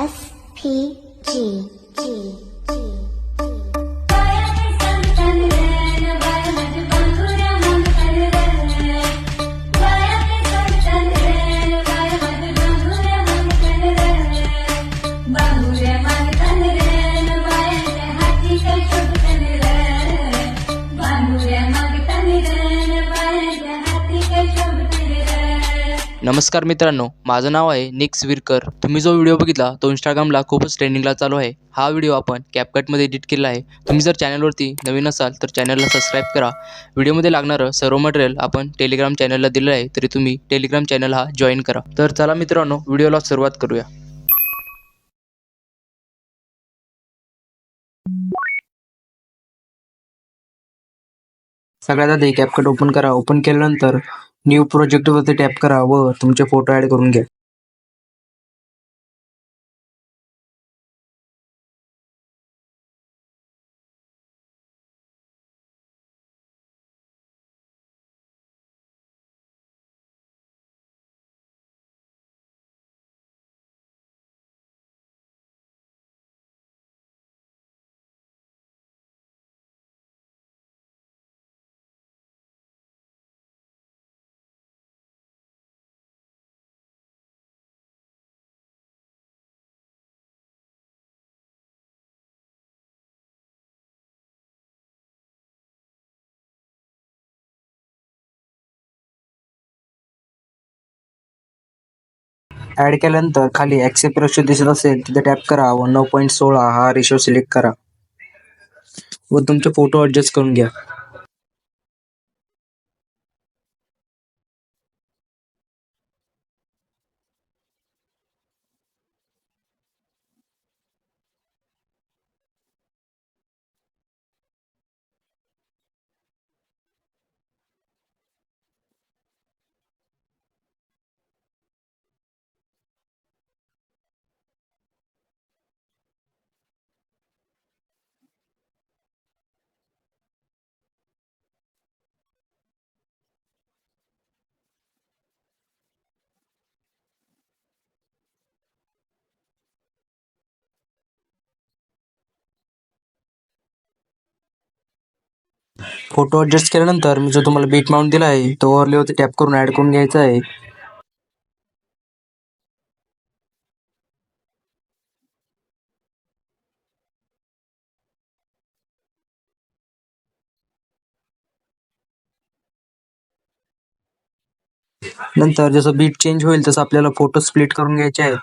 S P G G G नमस्कार मित्रांनो माझं नाव आहे निक्स वीरकर. तुम्ही जो व्हिडिओ बघितला तो इंस्टाग्रामला खूपच ट्रेंडिंगला चालू आहे. हा व्हिडिओ आपण कॅपकटमध्ये एडिट केला आहे. तुम्ही जर चॅनलवरती नवीन असाल तर चॅनलला सबस्क्राईब करा. व्हिडिओमध्ये लागणारं सर्व मटेरियल आपण टेलिग्राम चॅनलला दिलं आहे तरी तुम्ही टेलिग्राम चॅनल हा जॉईन करा. तर चला मित्रांनो व्हिडिओला सुरुवात करूया. सगळ्यात आधी कॅपकट ओपन करा. ओपन केल्यानंतर न्यू प्रोजेक्टवरती टॅप करा व तुमचे फोटो ॲड करून घ्या. ऍड केल्यानंतर खाली ऍक्सेप्ट रेशो दिसत असेल तिथे टॅप करा व नऊ पॉईंट सोळा हा रेशो सिलेक्ट करा. व तुमचे फोटो ऍडजस्ट करून घ्या. फोटो ऍडजस्ट केल्यानंतर मी जो तुम्हाला बीट माउंट दिला आहे तो ओव्हरलेवरती टॅप करून ऍड करून घ्यायचा आहे. नंतर जसं बीट चेंज होईल तसं आपल्याला फोटो स्प्लिट करून घ्यायचे आहेत.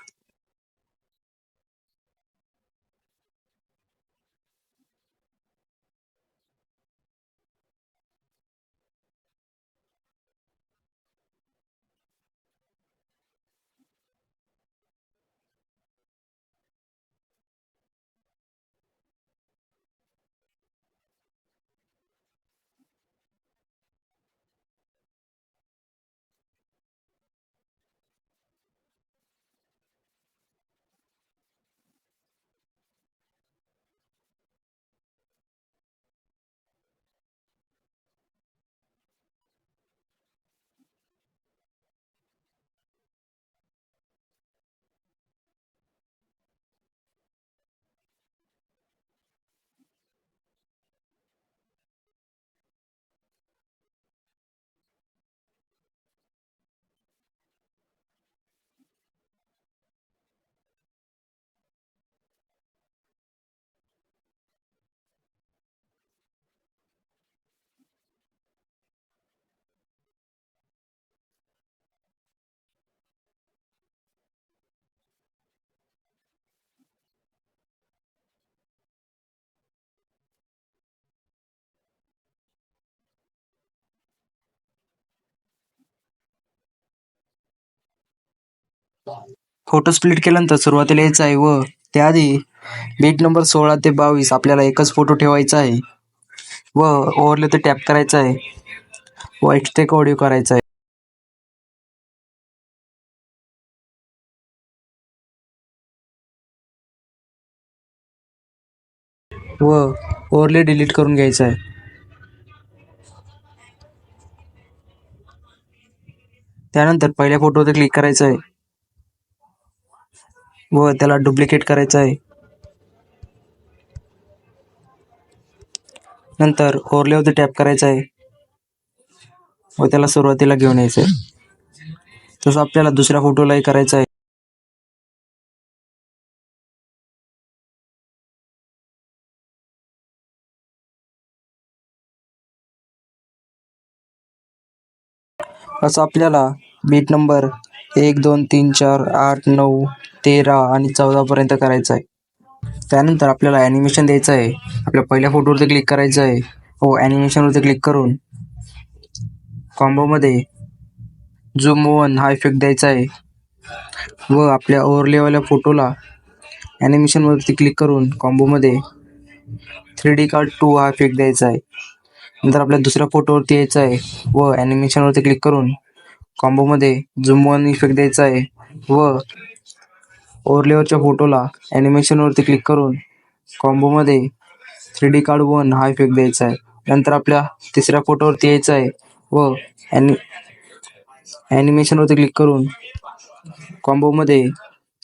फोटो स्प्लिट केल्यानंतर सुरुवातीला यायचं आहे व त्याआधी बीट नंबर सोळा ते बावीस आपल्याला एकच फोटो ठेवायचा आहे. व ओव्हरले ते टॅप करायचं आहे. व एक्स्ट्रेक ऑडिओ करायचा आहे. व ओव्हरले डिलीट करून घ्यायचं आहे. त्यानंतर पहिल्या फोटोवर क्लिक करायचं आहे. व त्याला डुप्लिकेट करायचं आहे. नंतर ओरल्यावरती टॅप करायचं आहे. व त्याला सुरुवातीला घेऊन यायचं आहे. तसं आपल्याला दुसऱ्या फोटोलाही करायचं आहे. असं आपल्याला बीट नंबर एक दोन तीन चार आठ नऊ तेरा आणि चौदा पर्यंत करायचं आहे. त्यानंतर आपल्याला ॲनिमेशन द्यायचं आहे. आपल्या पहिल्या फोटोवरती क्लिक करायचं आहे. हो ॲनिमेशनवरती क्लिक करून कॉम्बोमध्ये झूम वन हा इफेक्ट द्यायचा आहे. व आपल्या ओव्हरलेवाल्या फोटोला ॲनिमेशनवरती क्लिक करून कॉम्बोमध्ये थ्री डी कार्ड टू हा इफेक्ट द्यायचा आहे. नंतर आपल्या दुसऱ्या फोटोवरती यायचं आहे. व ॲनिमेशनवरती क्लिक करून कॉम्बोमध्ये झूम वन इफेक्ट द्यायचा आहे. व ओव्हरलेवरच्या फोटोला ॲनिमेशनवरती क्लिक करून कॉम्बोमध्ये थ्री डी कार्ड वन हा इफेक्ट द्यायचा आहे. नंतर आपल्या तिसऱ्या फोटोवरती यायचं आहे व ॲनि ॲनिमेशनवरती क्लिक करून कॉम्बोमध्ये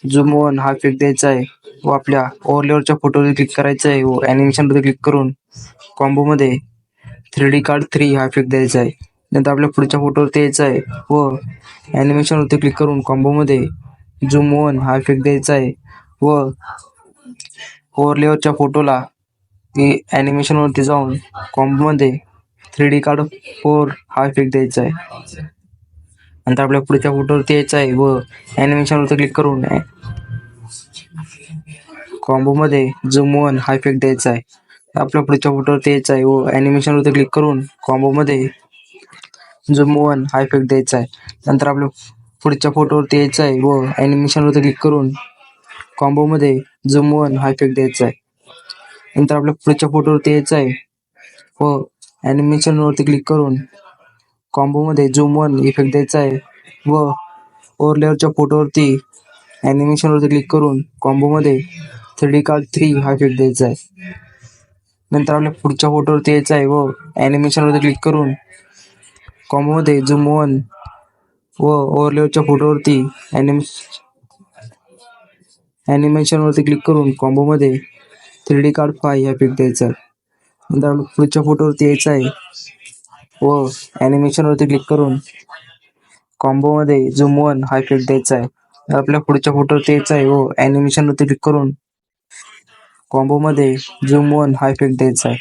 झूम वन हा इफेक्ट द्यायचा आहे व आपल्या ओव्हरलेवरच्या फोटोवरती क्लिक करायचं आहे व ॲनिमेशनवरती क्लिक करून कॉम्बोमध्ये थ्री डी कार्ड थ्री हा इफेक्ट द्यायचा आहे. नंतर आपल्या पुढच्या फोटोवरती यायचं आहे व ॲनिमेशनवरती क्लिक करून कॉम्बोमध्ये झूम वन हा इफेक्ट द्यायचा आहे. व ओव्हरलेवरच्या फोटोला ती ॲनिमेशनवरती जाऊन कॉम्बोमध्ये थ्री डी कार्ड फोर हा इफेक्ट द्यायचा आहे. नंतर आपल्या पुढच्या फोटोवरती यायचं आहे व ॲनिमेशनवरती क्लिक करून कॉम्बोमध्ये झूम वन हा इफेक्ट द्यायचा आहे. आपल्या पुढच्या फोटोवरती यायचं आहे व ॲनिमेशनवरती क्लिक करून कॉम्बोमध्ये झूम वन हा इफेक्ट द्यायचा आहे. नंतर आपल्या पुढच्या फोटोवरती यायचं आहे व ॲनिमेशनवरती क्लिक करून कॉम्बोमध्ये झूम वन हा इफेक्ट द्यायचा आहे. नंतर आपल्या पुढच्या फोटोवरती यायचं आहे व ॲनिमेशनवरती क्लिक करून कॉम्बोमध्ये झूम वन इफेक्ट द्यायचा आहे व ओव्हरलेअरच्या फोटोवरती ॲनिमेशनवरती क्लिक करून कॉम्बोमध्ये थ्री डी कार्ड थ्री हा इफेक्ट द्यायचा आहे. नंतर आपल्या पुढच्या फोटोवरती यायचं आहे व ॲनिमेशनवरती क्लिक करून कॉम्बोमध्ये झूम वन व ओव्हरलेअरच्या फोटोवरती ॲनिमे ॲनिमेशनवरती क्लिक करून कॉम्बोमध्ये थ्री डी कार्ड फाय ह्या पिक द्यायचा. आहे नंतर पुढच्या फोटोवरती यायचं आहे. व ॲनिमेशनवरती क्लिक करून कॉम्बोमध्ये झूम वन हा इफेक्ट द्यायचा आहे. आपल्या पुढच्या फोटोवरती यायचं आहे व ॲनिमेशनवरती क्लिक करून कॉम्बोमध्ये झूम वन हा इफेक्ट द्यायचा आहे.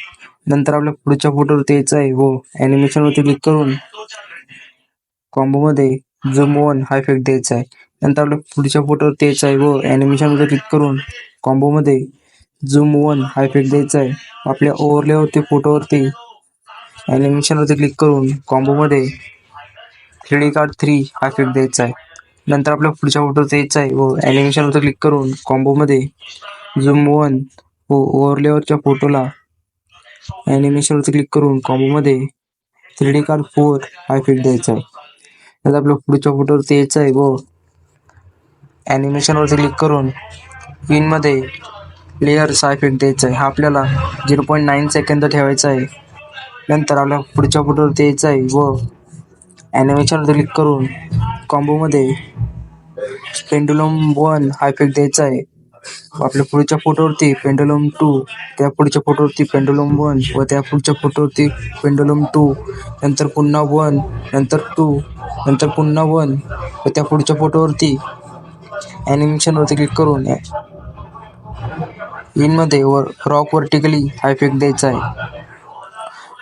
नंतर आपल्या पुढच्या फोटोवरती यायचं आहे व ॲनिमेशनवरती क्लिक करून कॉम्बोमध्ये झुम वन हा इफेक्ट द्यायचा आहे. नंतर आपल्या पुढच्या फोटोवर तेच आहे व ॲनिमेशनवरती क्लिक करून कॉम्बोमध्ये झूम वन हा इफेक्ट द्यायचा आहे. आपल्या ओव्हरलेवरती फोटोवरती ॲनिमेशनवरती क्लिक करून कॉम्बोमध्ये थ्री डी कार्ड थ्री हा इफेक्ट द्यायचा आहे. नंतर आपल्या पुढच्या फोटोवरती यायचं आहे व ॲनिमेशनवरती क्लिक करून कॉम्बोमध्ये झूम वन व ओव्हरलेवरच्या फोटोला ॲनिमेशनवरती क्लिक करून कॉम्बोमध्ये थ्री डी कार्ड फोर हा इफेक्ट द्यायचा आहे. नंतर आपल्या पुढच्या फोटोवरती यायचं आहे व ॲनिमेशनवरती क्लिक करून पिनमध्ये लेअर्स इफेक्ट द्यायचा आहे. हा आपल्याला झिरो पॉईंट नाईन सेकंद ठेवायचा आहे. नंतर आपल्या पुढच्या फोटोवरती यायचं आहे व ॲनिमेशनवरती क्लिक करून कॉम्बोमध्ये पेंडुलम वन हा इफेक्ट द्यायचा आहे. आपल्या पुढच्या फोटोवरती पेंडुलम टू त्या पुढच्या फोटोवरती पेंडुलम वन व त्या पुढच्या फोटोवरती पेंडुलम टू नंतर पुन्हा वन नंतर टू नंतर पुन्हा वन व त्या पुढच्या फोटोवरती ॲनिमेशनवरती क्लिक करून इनमध्ये वर रॉक वर्टिकली हा इफेक्ट द्यायचा आहे.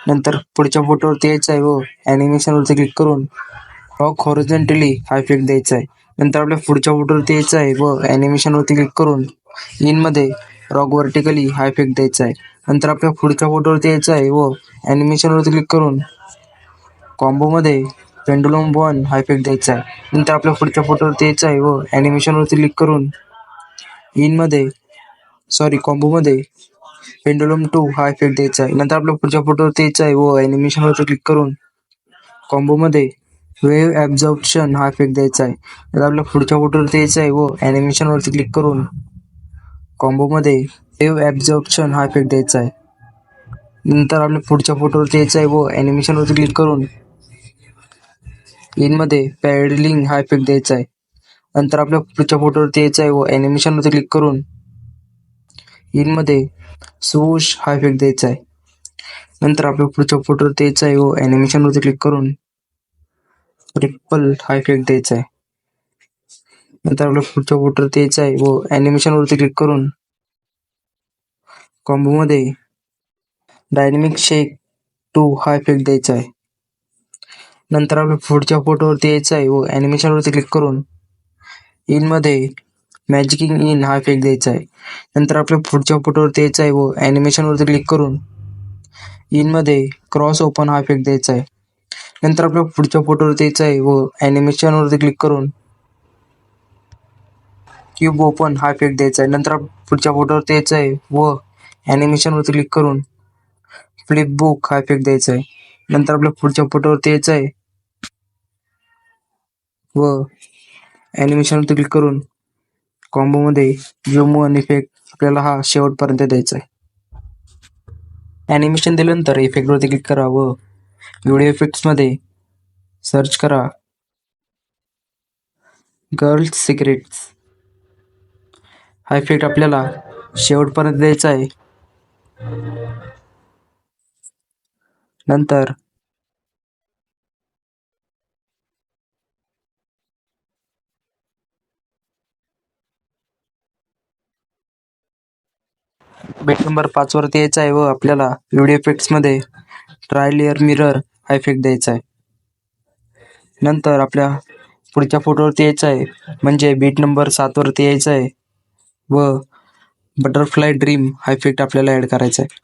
नंतर पुढच्या फोटोवरती यायचं आहे व ॲनिमेशनवरती क्लिक करून रॉक हॉरिझॉन्टली हा इफेक्ट द्यायचा आहे. नंतर आपल्या पुढच्या फोटोवरती यायचं आहे व ॲनिमेशनवरती क्लिक करून इनमध्ये रॉक वर्टिकली हा इफेक्ट द्यायचा आहे. नंतर आपल्या पुढच्या फोटोवरती यायचं आहे व ॲनिमेशनवरती क्लिक करून कॉम्बोमध्ये पेंडुलम वन हा इफेक्ट द्यायचा आहे. नंतर आपल्या पुढच्या फोटोवरती यायचं आहे व ॲनिमेशनवरती क्लिक करून इनमध्ये सॉरी कॉम्बोमध्ये पेंडुलम टू हा इफेक्ट द्यायचा आहे. नंतर आपल्या पुढच्या फोटोवरती यायचं आहे व ॲनिमेशनवरती क्लिक करून कॉम्बोमध्ये वेव्ह ॲब्झॉर्प्शन हा इफेक्ट द्यायचा आहे. नंतर आपल्या पुढच्या फोटोवरती यायचं आहे व ॲनिमेशनवरती क्लिक करून कॉम्बोमध्ये वेव्ह ॲब्झॉर्प्शन हा इफेक्ट द्यायचा आहे. नंतर आपल्या पुढच्या फोटोवरती यायचं आहे व ॲनिमेशनवरती क्लिक करून इनमध्ये पॅडलिंग हा इफेक्ट द्यायचा आहे. नंतर आपल्या पुढच्या फोटोवरती यायचं आहे व ॲनिमेशनवरती क्लिक करून इनमध्ये सोश हा इफेक्ट द्यायचा आहे. नंतर आपल्या पुढच्या फोटोवरती यायचं आहे व ॲनिमेशनवरती क्लिक करून रिपल हा इफेक्ट द्यायचा आहे. नंतर आपल्या पुढच्या फोटोवरती यायचं आहे व ॲनिमेशनवरती क्लिक करून कॉम्बोमध्ये डायनेमिक शेक टू हा इफेक्ट द्यायचा आहे. नंतर आपल्या पुढच्या फोटोवरती यायचं आहे. व ॲनिमेशनवरती क्लिक करून इनमध्ये मॅजिकिंग इन हा इफेक्ट द्यायचा आहे. नंतर आपल्या पुढच्या फोटोवरती यायचं आहे. व ॲनिमेशनवरती क्लिक करून इनमध्ये क्रॉस ओपन हा इफेक्ट द्यायचा आहे. नंतर आपल्या पुढच्या फोटोवरती यायचं आहे. व ॲनिमेशनवरती क्लिक करून क्यूब ओपन हा इफेक्ट द्यायचा आहे. नंतर पुढच्या फोटोवरती यायचं आहे. व ॲनिमेशनवरती क्लिक करून फ्लिप बुक हा इफेक्ट द्यायचा आहे. नंतर आपल्या पुढच्या फोटोवरती यायचं आहे. व ॲनिमेशनवरती क्लिक करून कॉम्बोमध्ये झूम वन इफेक्ट आपल्याला हा शेवटपर्यंत द्यायचा आहे. ॲनिमेशन दिल्यानंतर इफेक्टवरती क्लिक करा व व्हिडिओ इफेक्ट्समध्ये सर्च करा. गर्ल्स सिक्रेट्स हा इफेक्ट आपल्याला शेवटपर्यंत द्यायचा आहे. नंतर बेट नंबर पाच वरती यायचा आहे व आपल्याला व्हिडिओ इफेक्ट्समध्ये ट्राय लेअर मिरर हा इफेक्ट द्यायचा आहे. नंतर आपल्या पुढच्या फोटोवरती यायचं आहे म्हणजे बीट नंबर सात वरती यायचं आहे व बटरफ्लाय ड्रीम हा इफेक्ट आपल्याला ॲड करायचा आहे.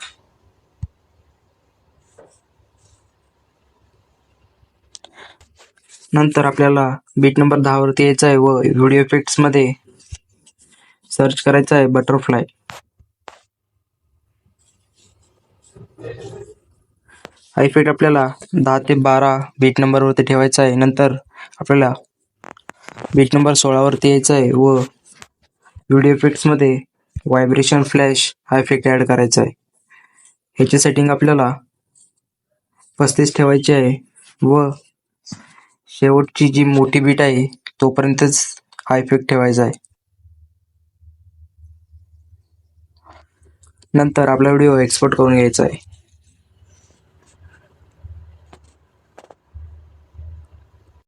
नंतर आपल्याला बीट नंबर दहा वरती यायचं आहे व व्हिडिओ इफेक्ट्समध्ये सर्च करायचं आहे बटरफ्लाय हा इफेक्ट आपल्याला दहा ते बारा बीट नंबरवरती ठेवायचा आहे. नंतर आपल्याला बीट नंबर सोळावरती यायचं आहे व व्हिडिओ इफेक्ट्समध्ये व्हायब्रेशन फ्लॅश हा इफेक्ट ॲड करायचा आहे. ह्याची सेटिंग आपल्याला पस्तीस ठेवायची आहे व शेवटची जी मोठी बीट आहे तोपर्यंतच हा इफेक्ट ठेवायचा आहे. नंतर आपला व्हिडिओ एक्सपोर्ट करून घ्यायचा आहे.